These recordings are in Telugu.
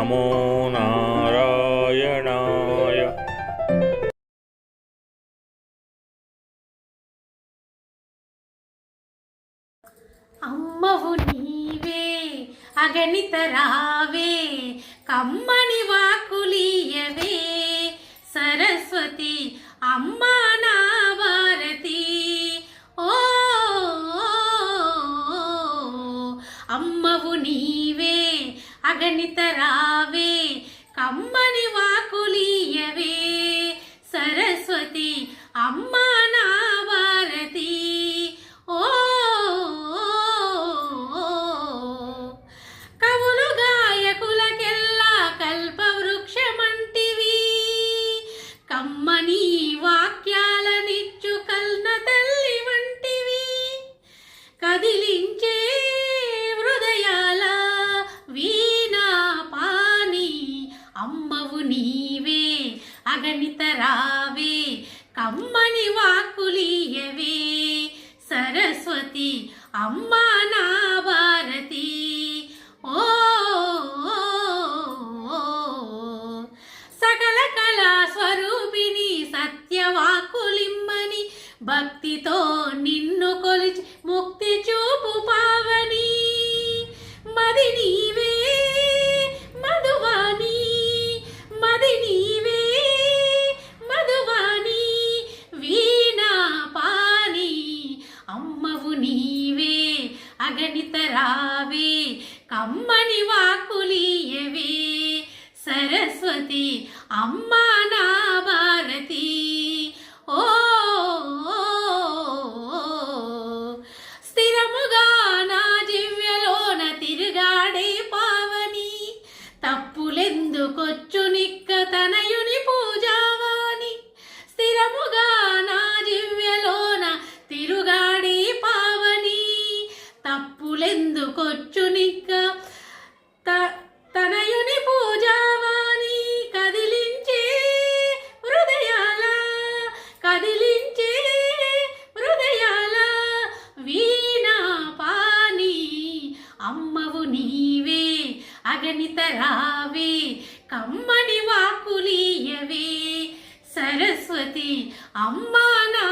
నమో నారాయణాయ అమ్మవు నీవే అగణిత రావే కమ్మని వాకులీయవే. సరస్వతి అమ్మా నీవే అగణిత రావే కమ్మని వాకులీయవే. సరస్వతి అమ్మ అగణిత రావే కమ్మని వాకులీయవే. సరస్వతి అమ్మా నా భారతి. ఓ సకల కళా స్వరూపిణి సత్యవాకులిమ్మని భక్తితో నిన్ను కొలిచి ముక్తి కమ్మని వాకులీయవే సరస్వతి అమ్మా నా భారతి. అగణిత రావే కమ్మని వాకులీయవే. సరస్వతి అమ్మా నా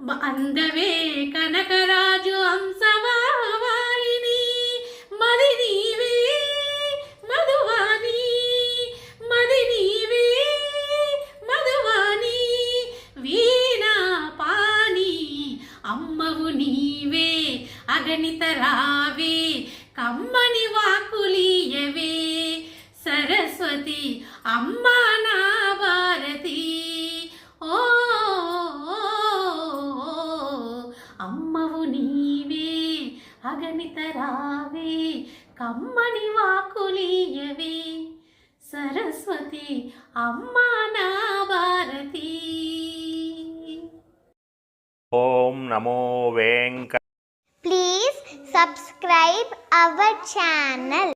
అందవే కనకరాజు అంశవాహిని మది నీవే మధువాని మది నీవే మధువాని వీణా పాణి అమ్మవు నీవే అగణిత రావే కమ్మని వాకులీయవే సరస్వతి అమ్మా అగణిత రావే కమ్మని వాకులీయవే సరస్వతి అమ్మా నా భారతి ఓం నమో వెంక Please subscribe our channel.